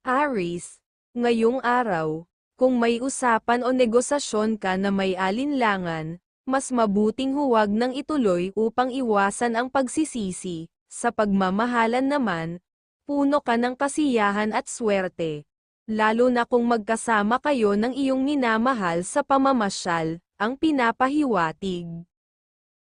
Aris, ngayong araw, kung may usapan o negosasyon ka na may alinlangan, mas mabuting huwag nang ituloy upang iwasan ang pagsisisi. Sa pagmamahalan naman, puno ka ng kasiyahan at swerte. Lalo na kung magkasama kayo ng iyong minamahal sa pamamasyal, ang pinapahiwatig.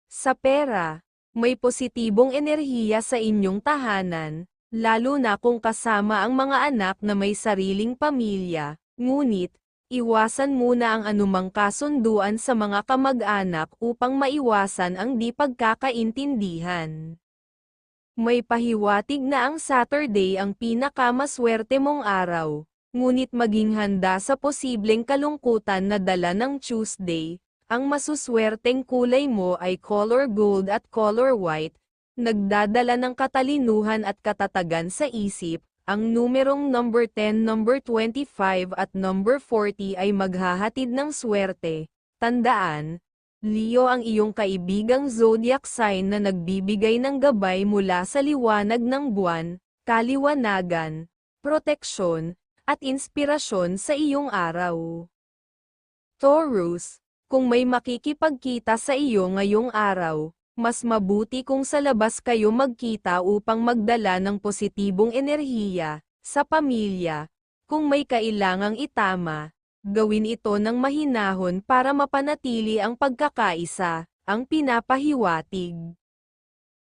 Sa pera, may positibong enerhiya sa inyong tahanan, lalo na kung kasama ang mga anak na may sariling pamilya, ngunit, iwasan muna ang anumang kasunduan sa mga kamag-anak upang maiwasan ang di pagkakaintindihan. May pahiwatig na ang Saturday ang pinakamaswerte mong araw, ngunit maging handa sa posibleng kalungkutan na dala ng Tuesday, ang masuswerteng kulay mo ay color gold at color white, nagdadala ng katalinuhan at katatagan sa isip, ang numerong number 10, number 25 at number 40 ay maghahatid ng swerte. Tandaan, Leo ang iyong kaibigang zodiac sign na nagbibigay ng gabay mula sa liwanag ng buwan, kaliwanagan, proteksyon, at inspirasyon sa iyong araw. Taurus, kung may makikipagkita sa iyo ngayong araw, mas mabuti kung sa labas kayo magkita upang magdala ng positibong enerhiya, sa pamilya, kung may kailangang itama, gawin ito ng mahinahon para mapanatili ang pagkakaisa, ang pinapahiwatig.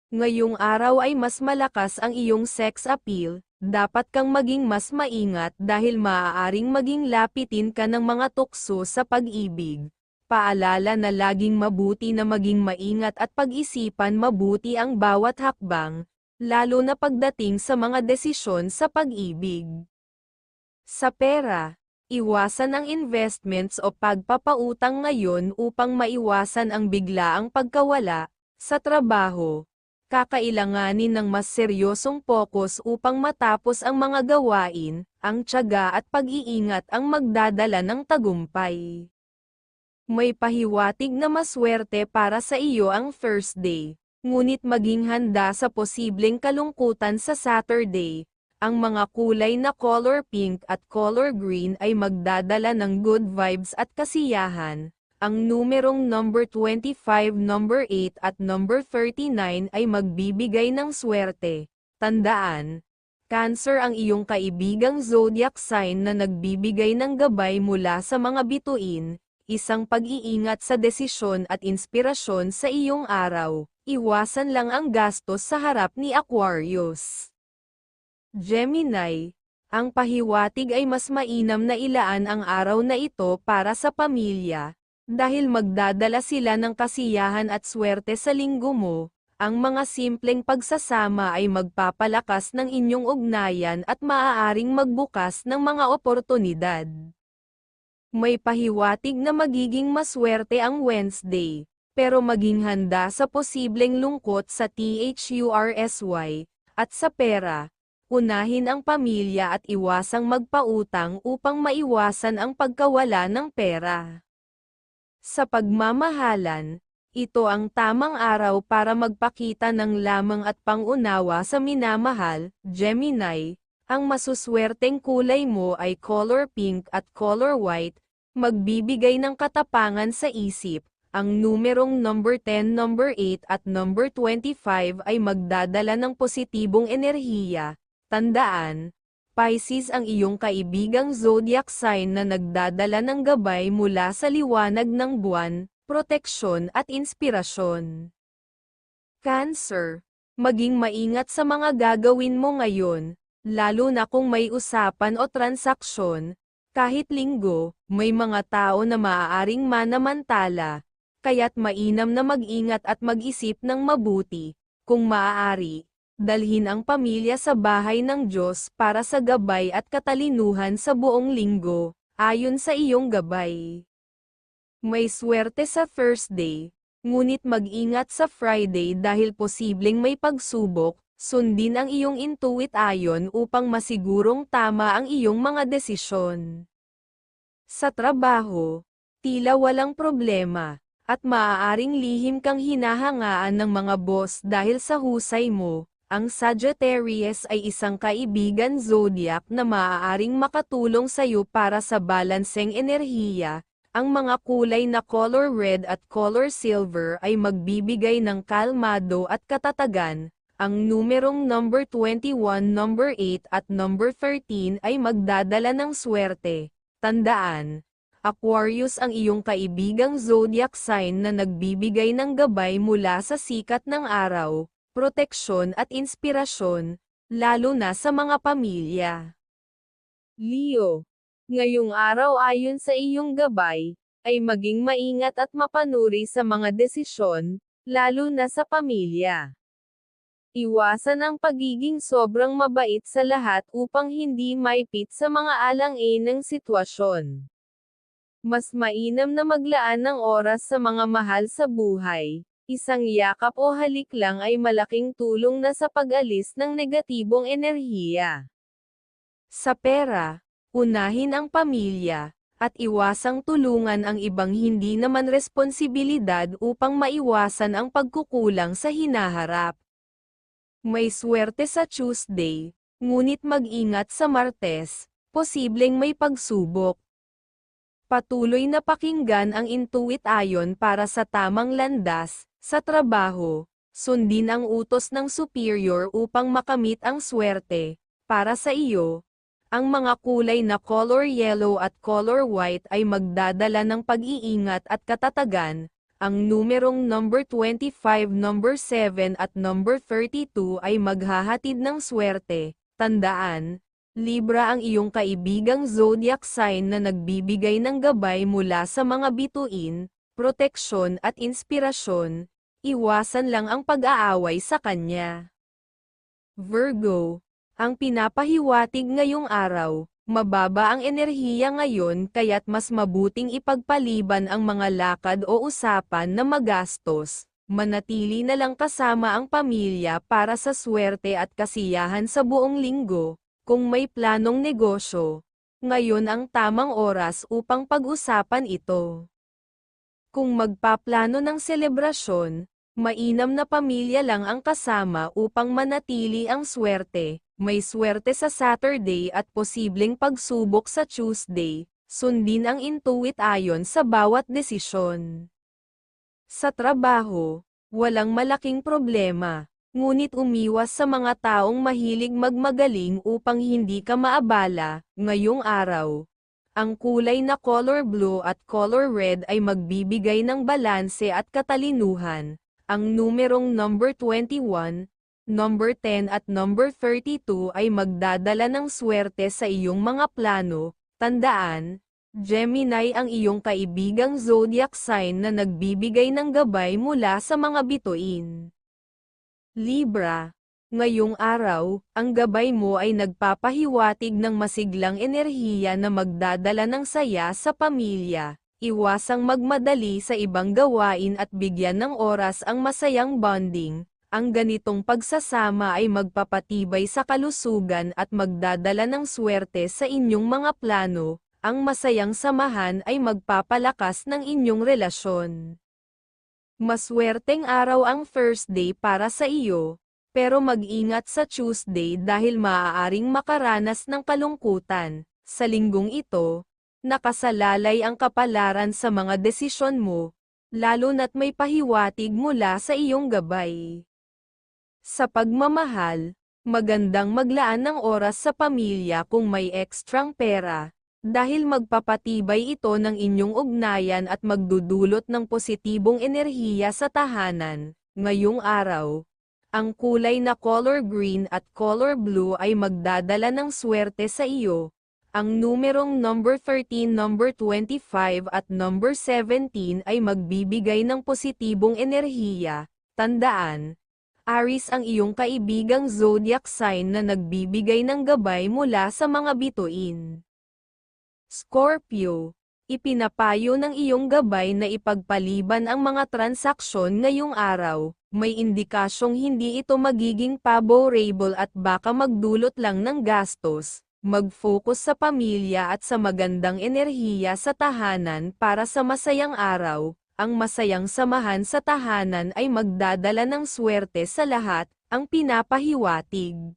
Ngayong araw ay mas malakas ang iyong sex appeal, dapat kang maging mas maingat dahil maaaring maging lapitin ka ng mga tukso sa pag-ibig. Paalala na laging mabuti na maging maingat at pag-isipan mabuti ang bawat hakbang, lalo na pagdating sa mga desisyon sa pag-ibig. Sa pera, Iwasan ang investments o pagpapautang ngayon upang maiwasan ang biglaang pagkawala sa trabaho. Kakailanganin ng mas seryosong pokus upang matapos ang mga gawain, ang tiyaga at pag-iingat ang magdadala ng tagumpay. May pahiwatig na maswerte para sa iyo ang Thursday, ngunit maging handa sa posibleng kalungkutan sa Saturday, ang mga kulay na color pink at color green ay magdadala ng good vibes at kasiyahan. Ang numerong number 25, number 8 at number 39 ay magbibigay ng swerte. Tandaan, Cancer ang iyong kaibigang zodiac sign na nagbibigay ng gabay mula sa mga bituin, isang pag-iingat sa desisyon at inspirasyon sa iyong araw. Iwasan lang ang gastos sa harap ni Aquarius. Gemini, ang pahiwatig ay mas mainam na ilaan ang araw na ito para sa pamilya, dahil magdadala sila ng kasiyahan at swerte sa linggo mo, ang mga simpleng pagsasama ay magpapalakas ng inyong ugnayan at maaaring magbukas ng mga oportunidad. May pahiwatig na magiging maswerte ang Wednesday, pero maging handa sa posibleng lungkot sa THURSY, at sa pera, unahin ang pamilya at iwasang magpautang upang maiwasan ang pagkawala ng pera. Sa pagmamahalan, ito ang tamang araw para magpakita ng lamang at pangunawa sa minamahal, Gemini, ang masuswerteng kulay mo ay color pink at color white, magbibigay ng katapangan sa isip, ang numerong number 10, number 8 at number 25 ay magdadala ng positibong enerhiya, Tandaan, Pisces ang iyong kaibigang zodiac sign na nagdadala ng gabay mula sa liwanag ng buwan, proteksyon at inspirasyon. Cancer, maging maingat sa mga gagawin mo ngayon, lalo na kung may usapan o transaksyon, kahit linggo, may mga tao na maaaring manamantala, kaya't mainam na mag-ingat at mag-isip ng mabuti, kung maaari, dalhin ang pamilya sa bahay ng Diyos para sa gabay at katalinuhan sa buong linggo, ayon sa iyong gabay. May swerte sa Thursday, ngunit mag-ingat sa Friday dahil posibleng may pagsubok, sundin ang iyong intuit ayon upang masigurong tama ang iyong mga desisyon. Sa trabaho, Tila walang problema, at maaaring lihim kang hinahangaan ng mga boss dahil sa husay mo. Ang Sagittarius ay isang kaibigan zodiac na maaaring makatulong sa iyo para sa balanseng enerhiya. Ang mga kulay na color red at color silver ay magbibigay ng kalmado at katatagan. Ang numerong number 21, number 8 at number 13 ay magdadala ng swerte. Tandaan, Aquarius ang iyong kaibigang zodiac sign na nagbibigay ng gabay mula sa sikat ng araw, proteksyon at inspirasyon, lalo na sa mga pamilya. Leo, ngayong araw ayon sa iyong gabay, ay maging maingat at mapanuri sa mga desisyon, lalo na sa pamilya. Iwasan ang pagiging sobrang mabait sa lahat upang hindi maipit sa mga alang-inang sitwasyon. Mas mainam na maglaan ng oras sa mga mahal sa buhay. Isang yakap o halik lang ay malaking tulong na sa pag-alis ng negatibong enerhiya. Sa pera, unahin ang pamilya, at iwasang tulungan ang ibang hindi naman responsibilidad upang maiwasan ang pagkukulang sa hinaharap. May swerte sa Tuesday, ngunit mag-ingat sa Martes, posibleng may pagsubok. Patuloy na pakinggan ang intuit ayon para sa tamang landas, sa trabaho, sundin ang utos ng superior upang makamit ang swerte. Para sa iyo, ang mga kulay na color yellow at color white ay magdadala ng pag-iingat at katatagan, ang numerong number 25, number 7 at number 32 ay maghahatid ng swerte. Tandaan, Libra ang iyong kaibigang zodiac sign na nagbibigay ng gabay mula sa mga bituin, proteksyon at inspirasyon. Iwasan lang ang pag-aaway sa kanya. Virgo, ang pinapahiwatig ngayong araw, Mababa ang enerhiya ngayon kaya't mas mabuting ipagpaliban ang mga lakad o usapan na magastos. Manatili na lang kasama ang pamilya para sa swerte at kasiyahan sa buong linggo. Kung may planong negosyo, ngayon ang tamang oras upang pag-usapan ito. Kung magpaplano ng selebrasyon, mainam na pamilya lang ang kasama upang manatili ang swerte may swerte sa Saturday at posibleng pagsubok sa Tuesday, sundin ang intuit ayon sa bawat desisyon. Sa trabaho, walang malaking problema, ngunit umiwas sa mga taong mahilig magmagaling upang hindi ka maabala, ngayong araw. Ang kulay na color blue at color red ay magbibigay ng balanse at katalinuhan. Ang numerong number 21, number 10 at number 32 ay magdadala ng swerte sa iyong mga plano. Tandaan, Gemini ang iyong kaibigang zodiac sign na nagbibigay ng gabay mula sa mga bituin. Libra, ngayong araw, ang gabay mo ay nagpapahiwatig ng masiglang enerhiya na magdadala ng saya sa pamilya. Iwasang magmadali sa ibang gawain at bigyan ng oras ang masayang bonding, ang ganitong pagsasama ay magpapatibay sa kalusugan at magdadala ng swerte sa inyong mga plano, ang masayang samahan ay magpapalakas ng inyong relasyon. Maswerteng araw ang first day para sa iyo, pero mag-ingat sa Tuesday dahil maaaring makaranas ng kalungkutan. Sa linggong ito, nakasalalay ang kapalaran sa mga desisyon mo, lalo na't may pahiwatig mula sa iyong gabay. Sa pagmamahal, magandang maglaan ng oras sa pamilya kung may ekstrang pera, dahil magpapatibay ito ng inyong ugnayan at magdudulot ng positibong enerhiya sa tahanan. Ngayong araw, ang kulay na color green at color blue ay magdadala ng swerte sa iyo. Ang numerong number 13, number 25 at number 17 ay magbibigay ng positibong enerhiya. Tandaan, Aris ang iyong kaibigang zodiac sign na nagbibigay ng gabay mula sa mga bituin. Scorpio, ipinapayo ng iyong gabay na ipagpaliban ang mga transaksyon ngayong araw, may indikasyong hindi ito magiging favorable at baka magdulot lang ng gastos. Mag-focus sa pamilya at sa magandang enerhiya sa tahanan para sa masayang araw. Ang masayang samahan sa tahanan ay magdadala ng swerte sa lahat, ang pinapahiwatig.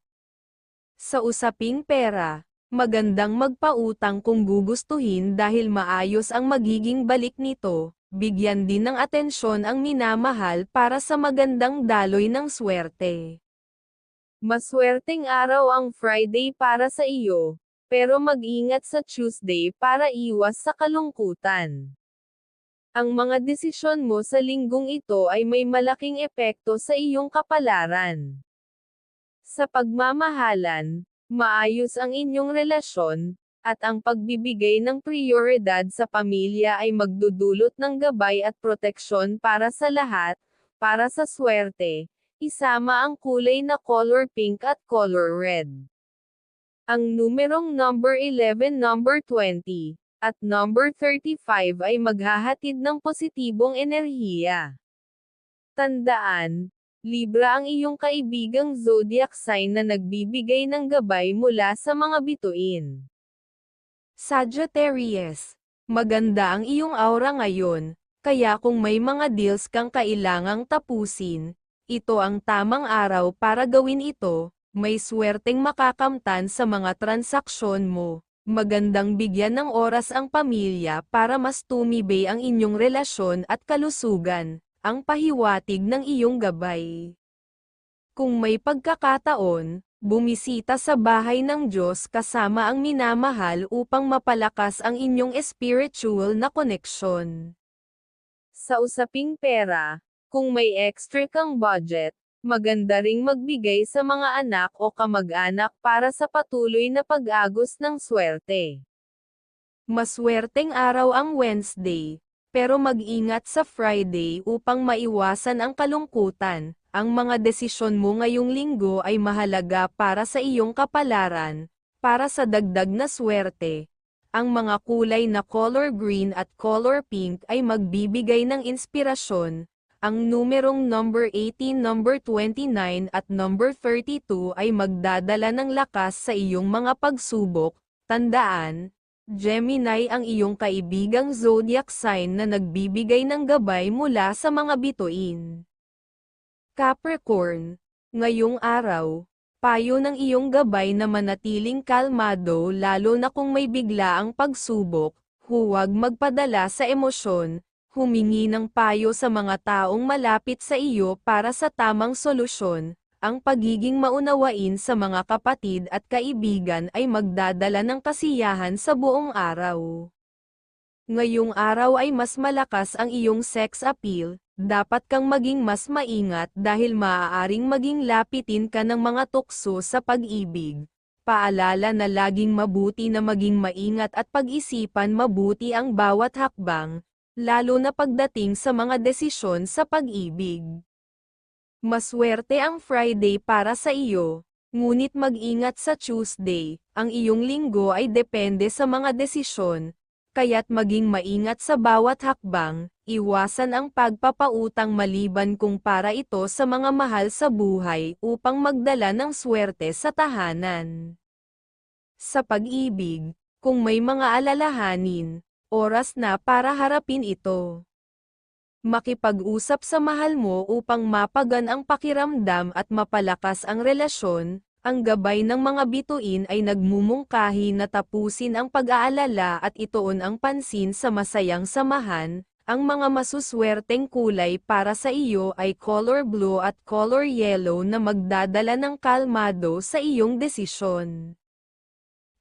Sa usaping pera, magandang magpautang kung gugustuhin dahil maayos ang magiging balik nito, bigyan din ng atensyon ang minamahal para sa magandang daloy ng swerte. Maswerteng araw ang Friday para sa iyo, pero mag-ingat sa Tuesday para iwas sa kalungkutan. Ang mga desisyon mo sa linggong ito ay may malaking epekto sa iyong kapalaran. Sa pagmamahalan, maayos ang inyong relasyon, at ang pagbibigay ng prioridad sa pamilya ay magdudulot ng gabay at proteksyon para sa lahat, para sa swerte, isama ang kulay na color pink at color red. Ang numerong number 11, number 20, at number 35 ay maghahatid ng positibong enerhiya. Tandaan, Libra ang iyong kaibigang zodiac sign na nagbibigay ng gabay mula sa mga bituin. Sagittarius, maganda ang iyong aura ngayon, kaya kung may mga deals kang kailangang tapusin, ito ang tamang araw para gawin ito, may swerteng makakamtan sa mga transaksyon mo. Magandang bigyan ng oras ang pamilya para mas tumibay ang inyong relasyon at kalusugan, ang pahiwatig ng iyong gabay. Kung may pagkakataon, bumisita sa bahay ng Diyos kasama ang minamahal upang mapalakas ang inyong spiritual na koneksyon. Sa usaping pera, kung may extra kang budget, maganda ring magbigay sa mga anak o kamag-anak para sa patuloy na pag-agos ng swerte. Maswerteng araw ang Wednesday, pero mag-ingat sa Friday upang maiwasan ang kalungkutan. Ang mga desisyon mo ngayong linggo ay mahalaga para sa iyong kapalaran, para sa dagdag na swerte. Ang mga kulay na color green at color pink ay magbibigay ng inspirasyon, ang numerong number 18, number 29 at number 32 ay magdadala ng lakas sa iyong mga pagsubok. Tandaan, Gemini ang iyong kaibigang zodiac sign na nagbibigay ng gabay mula sa mga bituin. Capricorn, ngayong araw, payo ng iyong gabay na manatiling kalmado lalo na kung may bigla ang pagsubok, huwag magpadala sa emosyon, humingi ng payo sa mga taong malapit sa iyo para sa tamang solusyon, ang pagiging maunawain sa mga kapatid at kaibigan ay magdadala ng kasiyahan sa buong araw. Ngayong araw ay mas malakas ang iyong sex appeal, dapat kang maging mas maingat dahil maaaring maging lapitin ka ng mga tukso sa pag-ibig. Paalala na laging mabuti na maging maingat at pag-isipan mabuti ang bawat hakbang, lalo na pagdating sa mga desisyon sa pag-ibig. Maswerte ang Friday para sa iyo, ngunit mag-ingat sa Tuesday, ang iyong linggo ay depende sa mga desisyon, kaya't maging maingat sa bawat hakbang, iwasan ang pagpapautang maliban kung para ito sa mga mahal sa buhay upang magdala ng swerte sa tahanan. Sa pag-ibig, kung may mga alalahanin, Oras na para harapin ito. Makipag-usap sa mahal mo upang mapagan ang pakiramdam at mapalakas ang relasyon, ang gabay ng mga bituin ay nagmumungkahi na tapusin ang pag-aalala at itoon ang pansin sa masayang samahan, ang mga masuswerteng kulay para sa iyo ay color blue at color yellow na magdadala ng kalmado sa iyong desisyon.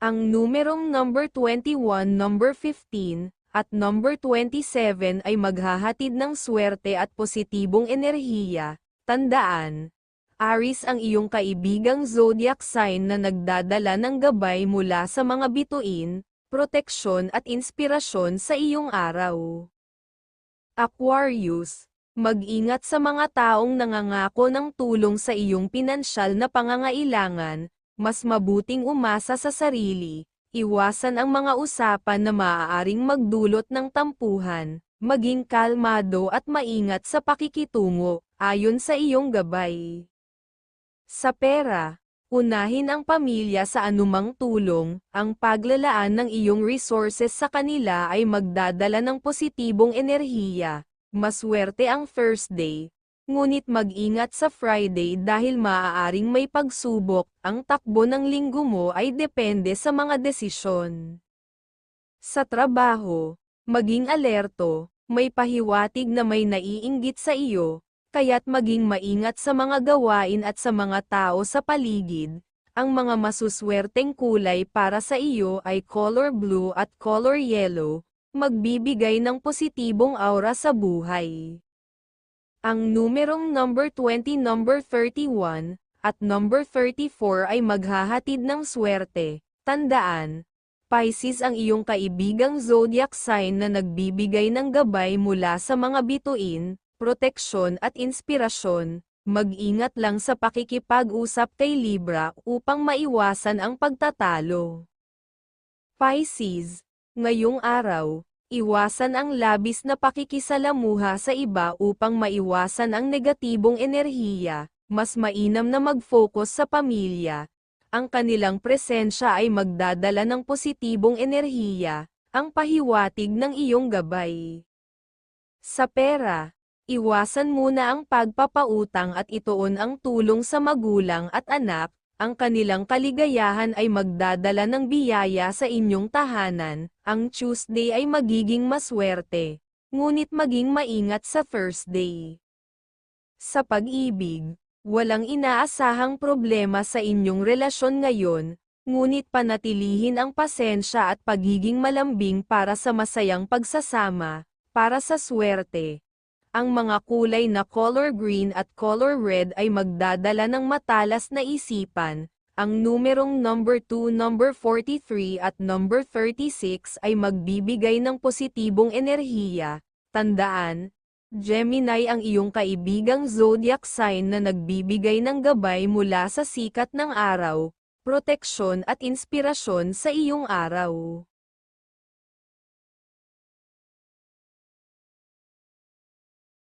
Ang numerong number 21, number 15, at number 27 ay maghahatid ng swerte at positibong enerhiya. Tandaan, Aris ang iyong kaibigang zodiac sign na nagdadala ng gabay mula sa mga bituin, proteksyon at inspirasyon sa iyong araw. Aquarius, mag-ingat sa mga taong nangangako ng tulong sa iyong pinansyal na pangangailangan, mas mabuting umasa sa sarili, iwasan ang mga usapan na maaaring magdulot ng tampuhan, maging kalmado at maingat sa pakikitungo, ayon sa iyong gabay. Sa pera, Unahin ang pamilya sa anumang tulong, ang paglalaan ng iyong resources sa kanila ay magdadala ng positibong enerhiya. Maswerte ang Thursday, ngunit mag-ingat sa Friday dahil maaaring may pagsubok, ang takbo ng linggo mo ay depende sa mga desisyon. Sa trabaho, maging alerto, may pahiwatig na may naiinggit sa iyo, kaya't maging maingat sa mga gawain at sa mga tao sa paligid. Ang mga masuswerteng kulay para sa iyo ay color blue at color yellow, magbibigay ng positibong aura sa buhay. Ang numerong number 20 number 31, at number 34 ay maghahatid ng swerte. Tandaan, Pisces ang iyong kaibigang zodiac sign na nagbibigay ng gabay mula sa mga bituin, proteksyon at inspirasyon. Mag-ingat lang sa pakikipag-usap kay Libra upang maiwasan ang pagtatalo. Pisces, ngayong araw, iwasan ang labis na pakikisalamuha sa iba upang maiwasan ang negatibong enerhiya, mas mainam na mag-focus sa pamilya. Ang kanilang presensya ay magdadala ng positibong enerhiya, ang pahiwatig ng iyong gabay. Sa pera, iwasan muna ang pagpapautang at ituon ang tulong sa magulang at anak, ang kanilang kaligayahan ay magdadala ng biyaya sa inyong tahanan, ang Tuesday ay magiging maswerte, ngunit maging maingat sa Thursday. Sa pag-ibig, walang inaasahang problema sa inyong relasyon ngayon, ngunit panatilihin ang pasensya at pagiging malambing para sa masayang pagsasama, para sa swerte. Ang mga kulay na color green at color red ay magdadala ng matalas na isipan. Ang numerong number 2, number 43 at number 36 ay magbibigay ng positibong enerhiya. Tandaan, Gemini ang iyong kaibigang zodiac sign na nagbibigay ng gabay mula sa sikat ng araw, proteksyon at inspirasyon sa iyong araw.